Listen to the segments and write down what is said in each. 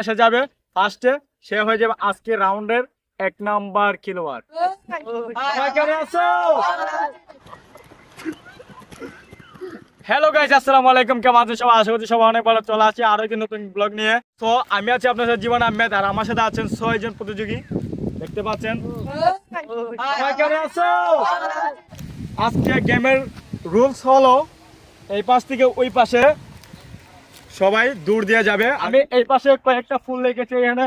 এসে যাবে। ফার্স্টে সে হয়ে যাবে আজকে রাউন্ডের এক নাম্বার আছো? হ্যালো গাইস আসসালামু আলাইকুম। কেমন আছেন সবাই? আশা করছি সবাই অনেক ভালো চলে আসছে আরও একটি নতুন ব্লগ নিয়ে। তো আমি আছি আপনার সাথে জীবন আহমেদ আর আমার সাথে আছেন ছয়জন প্রতিযোগী। দেখতে পাচ্ছেন? আজকে গেমের রুলস হলো, এই পাশ থেকে ওই পাশে সবাই দূর দিয়ে যাবে। আমি এই পাশে কয়েকটা ফুল রেখেছি এখানে।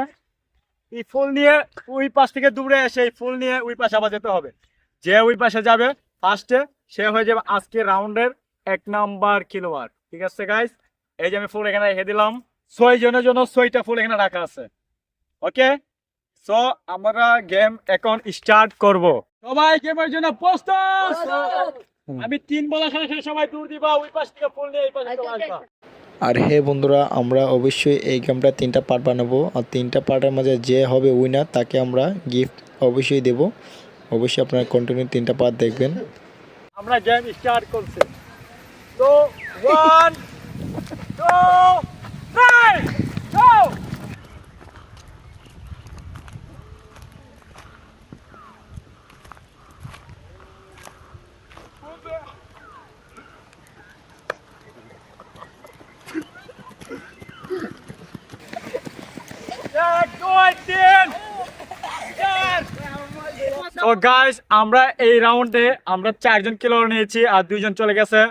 এই ফুল নিয়ে ওই পাশ থেকে দূরে এসে এই ফুল নিয়ে ওই পাশে আবার যেতে হবে। যে ওই পাশে যাবে ফার্স্টে সে হয়ে যাবে আজকে রাউন্ডের এক নাম্বার কিলোয়ার ঠিক আছে গাইস এই যে আমি ফুল এখানে রেখে দিলাম। ছয় জনের জন্য ছয়টা ফুল এখানে রাখা আছে। ওকে সো আমরা গেম এখন স্টার্ট করব। সবাই গেমের জন্য প্রস্তুত! আমি তিন সাথে সবাই দূর দিবা ওই পাশ থেকে ফুল নিয়ে এই পাশে আসবা। আর হে বন্ধুরা, আমরা অবশ্যই এই গেমটা তিনটা পার্ট বানাবো। আর তিনটা পার্টের মাঝে যে হবে উইনার তাকে আমরা গিফট অবশ্যই দেব। অবশ্যই আপনারা কন্টিনিউ তিনটা পার্ট দেখবেন। আমরা গেম স্টার্ট করছি। তো ওয়ান টু গাইস আমরা এই রাউন্ডে আমরা চারজন খেলোয়াড় নিয়েছি আর দুইজন চলে গেছে।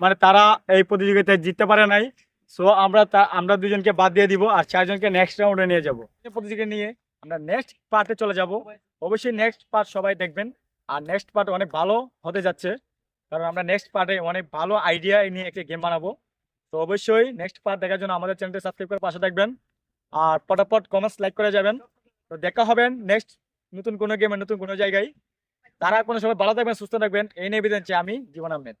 মানে তারা এই প্রতিযোগিতায় জিততে পারে নাই। সো আমরা তা- আমরা দুজনকে বাদ দিয়ে দিব আর চারজনকে নেক্সট রাউন্ডে নিয়ে যাব। প্রতিযোগিতা নিয়ে আমরা নেক্সট পার্টে চলে যাব। অবশ্যই নেক্সট পার্ট সবাই দেখবেন। আর নেক্সট পার্ট অনেক ভালো হতে যাচ্ছে। কারণ আমরা নেক্সট পার্টে অনেক ভালো আইডিয়া নিয়ে একটা গেম বানাবো। তো অবশ্যই নেক্সট পার্ট দেখার জন্য আমাদের চ্যানেলটি সাবস্ক্রাইব করে পাশে থাকবেন। আর পটাপট কমেন্টস লাইক করে যাবেন। তো দেখা হবেন নেক্সট নতুন কোনো গেমে নতুন কোনো জায়গায়, তারা কোনো সময় ভালো থাকবেন, সুস্থ থাকবেন, এই নিয়ে বিদায় আমি, জীবন আহমেদ।